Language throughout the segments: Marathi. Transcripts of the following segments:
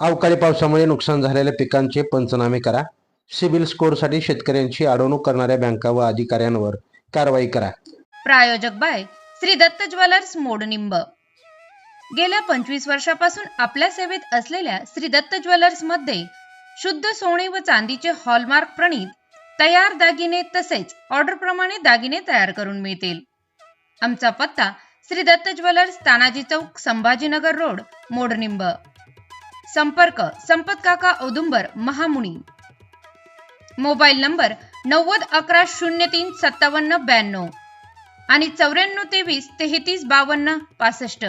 अवकाळी पावसामुळे नुकसान झालेल्या पिकांचे पंचनामे करा. सिबिल स्कोअरसाठी शेतकऱ्यांची अडवणूक करणाऱ्या बँका व अधिकाऱ्यांवर कारवाई करा. प्रायोजक बाय श्री दत्त ज्वेलर्स मोडनिंब गेल्या पंचवीस वर्षापासून आपल्या सेवेत असलेल्या श्री दत्त ज्वेलर्समध्ये शुद्ध सोने व चांदीचे हॉलमार्क प्रणीत तयार दागिने तसेच ऑर्डर प्रमाणे दागिने तयार करून मिळतील. आमचा पत्ता श्री दत्त ज्वेलर्स तानाजी चौक संभाजीनगर रोड मोडनिंब संपर्क संपत काका औदुंबर महामुनी. मोबाईल नंबर नव्वद अकरा शून्य तीन सत्तावन्न ब्याण्णव आणि चौऱ्याण्णव तेवीस तेहतीस बावन्न पासष्ट.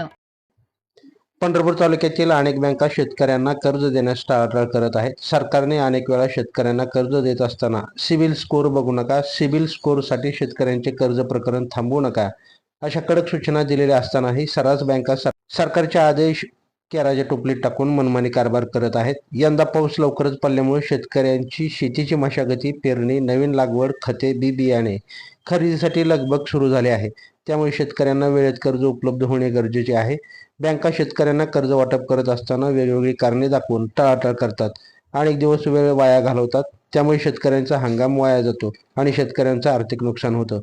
पंढरपूर तालुक्यातील अनेक बँका शेतकऱ्यांना कर्ज देण्यास टाळाटाळ करत आहेत. सरकारने अनेक वेळा शेतकऱ्यांना कर्ज देत असताना सिबिल स्कोअर बघू नका सिबिल स्कोअरसाठी शेतकऱ्यांचे कर्ज प्रकरण थांबवू नका. अशा कडक सूचना दिलेल्या असतानाही सर्रास बँका सरकारचे आदेश केराच्या टोपलीत टाकून मनमानी कारभार करत आहेत. यंदा पाऊस लवकरच पडल्यामुळे शेतकऱ्यांची शेतीची मशागती पेरणी नवीन लागवड खते बी बियाणे खरेदीसाठी लगबग सुरू झाले आहे. त्यामुळे शेतकऱ्यांना वेळेत कर्ज उपलब्ध होणे गरजेचे आहे. बँका शेतकऱ्यांना कर्ज वाटप करत असताना वेगवेगळी कारणे दाखवून टाळाटाळ करतात अनेक दिवस वेळ वाया घालवतात. त्यामुळे शेतकऱ्यांचा हंगाम वाया जातो आणि शेतकऱ्यांचं आर्थिक नुकसान होतं.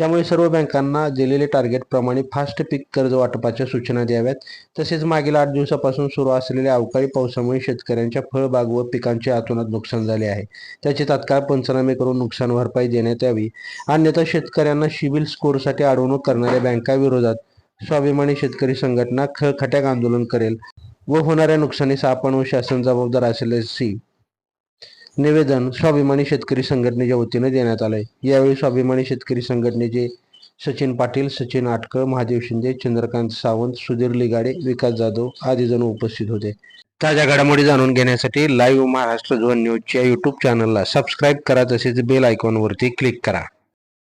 त्यामुळे सर्व बँकांना दिलेले टार्गेटप्रमाणे फास्ट पीक कर्ज वाटपाच्या सूचना द्याव्यात. तसेच मागील आठ दिवसापासून सुरू असलेल्या अवकाळी पावसामुळे शेतकऱ्यांच्या फळबाग व पिकांचे अतोनात नुकसान झाले आहे. त्याचे तात्काळ पंचनामे करून नुकसान भरपाई देण्यात यावी. अन्यथा शेतकऱ्यांना सिबिल स्कोअरसाठी अडवणूक करणाऱ्या बँकाविरोधात स्वाभिमानी शेतकरी संघटना खळखट्याक आंदोलन करेल व होणाऱ्या नुकसानीस आपण व शासन जबाबदार असल्याची निवेदन स्वाभिमानी शेतकरी संघटनेच्या वतीने देण्यात आलंय. यावेळी स्वाभिमानी शेतकरी संघटनेचे सचिन पाटील सचिन आटकर महादेव शिंदे चंद्रकांत सावंत सुधीर लिगाडे विकास जाधव आदी जण उपस्थित होते. ताज्या घडामोडी जाणून घेण्यासाठी लाईव्ह महाराष्ट्र झोन न्यूजच्या युट्यूब चॅनलला सबस्क्राईब करा तसेच बेल आयकॉनवरती क्लिक करा.